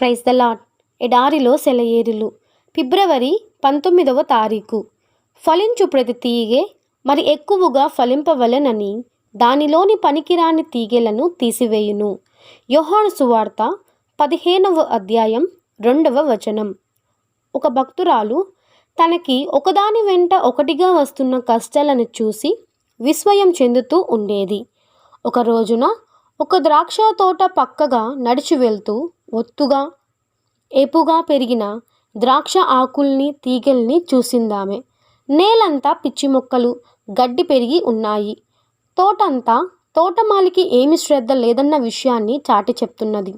Praise the lord ఎడారిలో సెలయేరులు. ఫిబ్రవరి పంతొమ్మిదవ తారీఖు. ఫలించు ప్రతి తీగె మరి ఎక్కువగా ఫలింపవలెనని దానిలోని పనికిరాని తీగెలను తీసివేయును. యోహాను సువార్త పదిహేనవ అధ్యాయం రెండవ వచనం. ఒక భక్తురాలు తనకి ఒకదాని వెంట ఒకటిగా వస్తున్న కష్టాలను చూసి విస్మయం చెందుతూ ఉండేది. ఒక రోజున ఒక ద్రాక్ష తోట పక్కగా నడిచి వెళ్తూ ఒత్తుగా ఏపుగా పెరిగిన ద్రాక్ష ఆకుల్ని తీగల్ని చూసిందామె. నేలంతా పిచ్చి మొక్కలు గడ్డి పెరిగి ఉన్నాయి. తోటంతా తోటమాలికి ఏమి శ్రద్ధ లేదన్న విషయాన్ని చాటి చెప్తున్నది.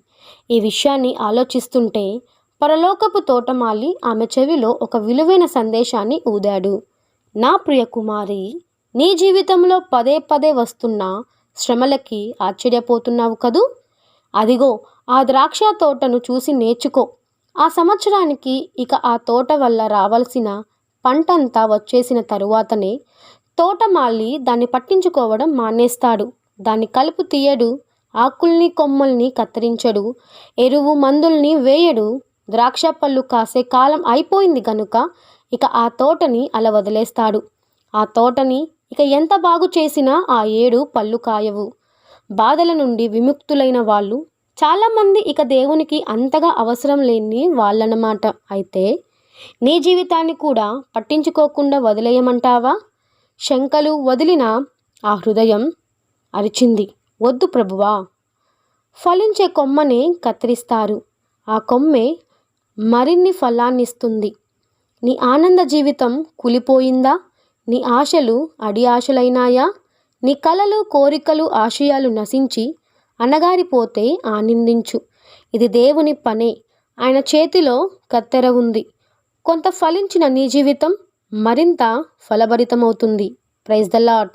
ఈ విషయాన్ని ఆలోచిస్తుంటే పరలోకపు తోటమాలి ఆమె చెవిలో ఒక విలువైన సందేశాన్ని ఊదాడు. నా ప్రియ కుమారి నీ జీవితంలో పదే పదే వస్తున్న శ్రమలకి ఆశ్చర్యపోతున్నావు కదూ? అదిగో ఆ ద్రాక్ష తోటను చూసి నేర్చుకో. ఆ సంవత్సరానికి ఇక ఆ తోట వల్ల రావాల్సిన పంటంతా వచ్చేసిన తరువాతనే తోటమాలి దాన్ని పట్టించుకోవడం మానేస్తాడు. దాన్ని కలుపు తీయడు ఆకుల్ని కొమ్మల్ని కత్తిరించడు ఎరువు మందుల్ని వేయడు. ద్రాక్ష పళ్ళు కాసే కాలం అయిపోయింది గనుక ఇక ఆ తోటని అలా వదిలేస్తాడు. ఆ తోటని ఇక ఎంత బాగు చేసినా ఆ ఏడు పళ్ళు కాయవు. బాధల నుండి విముక్తులైన వాళ్ళు చాలామంది ఇక దేవునికి అంతగా అవసరం లేని వాళ్ళన్నమాట అయితే నీ జీవితాన్ని కూడా పట్టించుకోకుండా వదిలేయమంటావా? శంకలు వదిలిన ఆ హృదయం అరిచింది. వద్దు ప్రభువా. ఫలించే కొమ్మనే కత్తిరిస్తారు. ఆ కొమ్మే మరిన్ని ఫలాన్నిస్తుంది. నీ ఆనంద జీవితం కూలిపోయిందా? నీ ఆశలు అడి ఆశలైనాయా నీ కలలు కోరికలు ఆశయాలు నశించి అనగారిపోతే ఆనందించు. ఇది దేవుని పనే. ఆయన చేతిలో కత్తెర ఉంది. కొంత ఫలించిన నీ జీవితం మరింత ఫలభరితమవుతుంది. Praise the lord